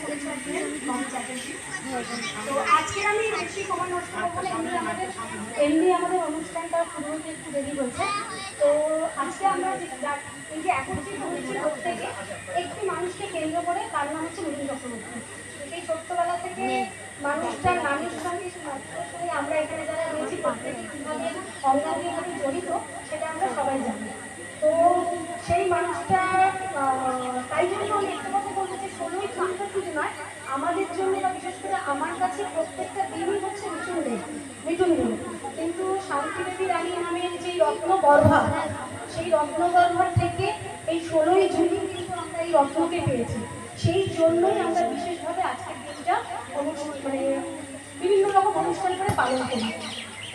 পরিচর্যের মম চ্যাটার্জি তো আজকের আমি বেশি সময় নষ্ট এমনি আমাদের অনুষ্ঠানটা শুরু দেরি হয়েছে তো আজকে আমরা যে এই যে একত্রিত একটি মানুষকে কেন্দ্র করে তার নাম হচ্ছে মিঠুন চক্রবর্তী তো সেই ছোট্টবেলা থেকে মানুষটার নামের সঙ্গে আমরা এখানে যারা রয়েছি প্রত্যেকে কীভাবে অঙ্গাঙ্গিভাবে জড়িত সেটা আমরা সবাই জানি। তো সেই মানুষটা তাই জন্য আমি একটা কথা বলতে চাই, ষোলোই জুনটা শুধু নয়, আমাদের জন্য বা বিশেষ করে আমার কাছে প্রত্যেকটা দিনই হচ্ছে মিঠুন দিন মিঠুন দিন। কিন্তু শান্তিদেবী রানী নামের যে রত্নগর্ভা, সেই রত্নগর্ভার থেকে এই ষোলোই জুনই কিন্তু আমরা এই রত্নকে পেয়েছি। সেই জন্যই আমরা বিশেষভাবে আজকের দিনটা অনুষ্ঠান মানে বিভিন্ন রকম অনুষ্ঠান করে পালন করি।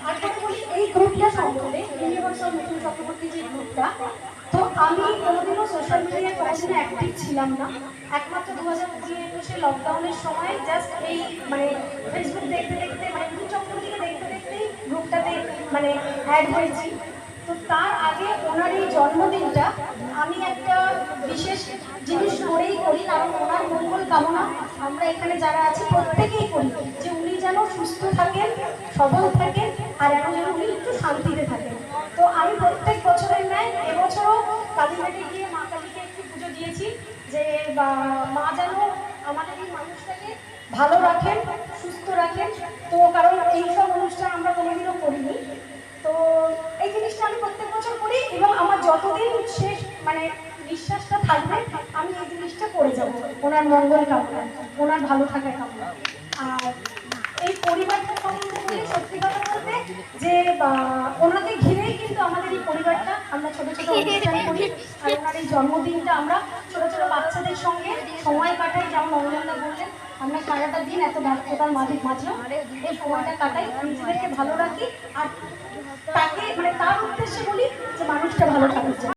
আর কথা বলি, এই গ্রুপটা সম্বন্ধে, ইউনিভার্সাল নতুন চক্রবর্তী যে গ্রুপটা তো আমি কোনোদিনও সোশ্যাল মিডিয়ায় কোনোদিনও অ্যাক্টিভ ছিলাম না। একমাত্র দু হাজার কুড়ি একুশে লকডাউনের সময় জাস্ট এই মানে ফেসবুক দেখতে দেখতে মানে নতুন চক্রবর্তীকে দেখতে দেখতেই গ্রুপটাতে মানে অ্যাড হয়েছি। তো তার আগে ওনার এই জন্মদিনটা আমি একটা বিশেষ জিনিস করেই করি, কারণ ওনার মঙ্গল কামনা আমরা এখানে যারা আছি প্রত্যেকেই করি, যে উনি যেন সুস্থ থাকেন, সবল থাকেন, আর এখন যেন উনি একটু শান্তিতে থাকেন। তো আমি প্রত্যেক বছরের ন্যায় এবছরও কালীঘাটে গিয়ে, মা কালীকে একটু পুজো দিয়েছি, যে মা যেন আমাদের এই মানুষটাকে ভালো রাখেন, সুস্থ রাখেন। তো কারণ এইসব অনুষ্ঠান আমরা কোনোদিনও করিনি। তো এই জিনিসটা আমি প্রত্যেক বছর করি এবং আমার যতদিন শেষ মানে বিশ্বাসটা থাকবে, আমি এই জিনিসটা করে যাব। ওনার মঙ্গল কামনা, ওনার ভালো থাকার কামনা। আর এই পরিবারটা সম্বন্ধে সত্যি কথা বলতে যে ওনাকে ঘিরেই কিন্তু আমাদের এই পরিবারটা আমরা ছোট ছোট অনুষ্ঠান করি। আর ওনার এই জন্মদিনটা আমরা ছোট ছোট বাচ্চাদের সঙ্গে সময় কাটাই, যেমন অঞ্জনদা বললেন, আমরা সারাটা দিন এত ব্যস্ততার মাঝে মাঝেও এই সময়টা কাটাই। নিজেদেরকে ভালো রাখি আর তাকে মানে তার উদ্দেশ্যে বলি যে মানুষটা ভালো থাকুক।